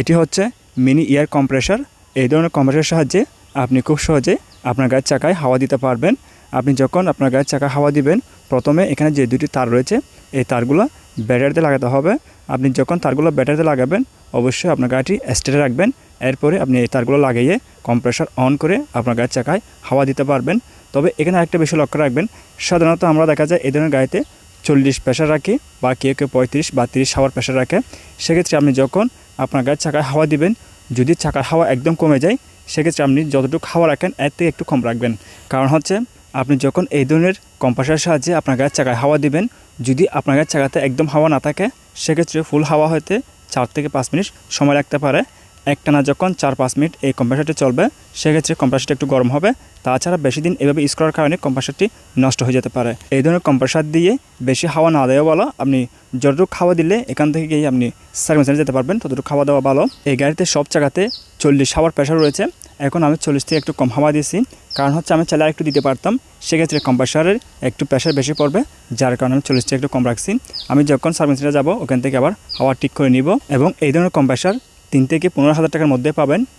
এটি হচ্ছে mini air compressor এই ধরনের কম্প্রেসারের সাহায্যে আপনি খুব সহজে আপনার গায়ের চাকায় হাওয়া দিতে পারবেন। আপনি যখন আপনার গায়ের চাকায় হাওয়া দিবেন, প্রথমে এখানে যে দুটি তার রয়েছে, এই তারগুলো ব্যাটারিতে লাগাতে হবে। আপনি যখন তারগুলো ব্যাটারিতে লাগাবেন, অবশ্যই আপনার গাড়িটি স্টেটে রাখবেন। এরপরে আপনি এই তারগুলো লাগিয়ে কম্প্রেসার অন করে আপনার গায়ের চাকায় হাওয়া দিতে পারবেন। তবে এখানে আরেকটা বিষয় লক্ষ্য রাখবেন, সাধারণত আমরা দেখা যায় এই ধরনের গাড়িতে চল্লিশ প্রেশার রাখি বা কেউ কেউ পঁয়ত্রিশ বা তিরিশ হাওয়ার প্রেশার রাখে। সেক্ষেত্রে আপনি যখন আপনার গায়ের চাকায় হাওয়া দিবেন। যদি চাকার হাওয়া একদম কমে যায়, সেক্ষেত্রে আপনি যতটুকু হাওয়া রাখেন, এর থেকে একটু কম রাখবেন। কারণ হচ্ছে, আপনি যখন এই ধরনের কম্পাসের সাহায্যে আপনার গায়ের চাকায় হাওয়া দিবেন, যদি আপনার গায়ের চাকাতে একদম হাওয়া না থাকে, সেক্ষেত্রে ফুল হাওয়া হতে চার থেকে পাঁচ মিনিট সময় রাখতে পারে। একটানা যখন চার পাঁচ মিনিট এই কম্প্রেসারটি চলবে, সেক্ষেত্রে কম্প্রেসারটি একটু গরম হবে। তাছাড়া বেশি দিন এভাবে ইউজ করার কারণে কম্প্রেসারটি নষ্ট হয়ে যেতে পারে। এই ধরনের কম্প্রেসার দিয়ে বেশি হাওয়া না দেওয়া ভালো আপনি যতটুকু খাওয়া দিলে এখান থেকে গিয়ে আপনি সার্ভিস যেতে পারবেন, ততটুকু খাওয়া দেওয়া ভালো। এই গাড়িতে সব জায়গাতে চল্লিশ হাওয়ার প্রেশার রয়েছে। এখন আমি চল্লিশ থেকে একটু কম হাওয়া দিয়েছি। কারণ হচ্ছে আমি চাইলে একটু দিতে পারতাম। সেক্ষেত্রে কম্প্রেসারের একটু প্রেশার বেশি পড়বে, যার কারণে আমি চল্লিশ থেকে একটু কম রাখছি। আমি যখন সার্ভিস যাব, ওখান থেকে আবার হাওয়া ঠিক করে নিব। এবং এই ধরনের কম্প্রেসার তিন থেকে পনেরো হাজার টাকার মধ্যে পাবেন।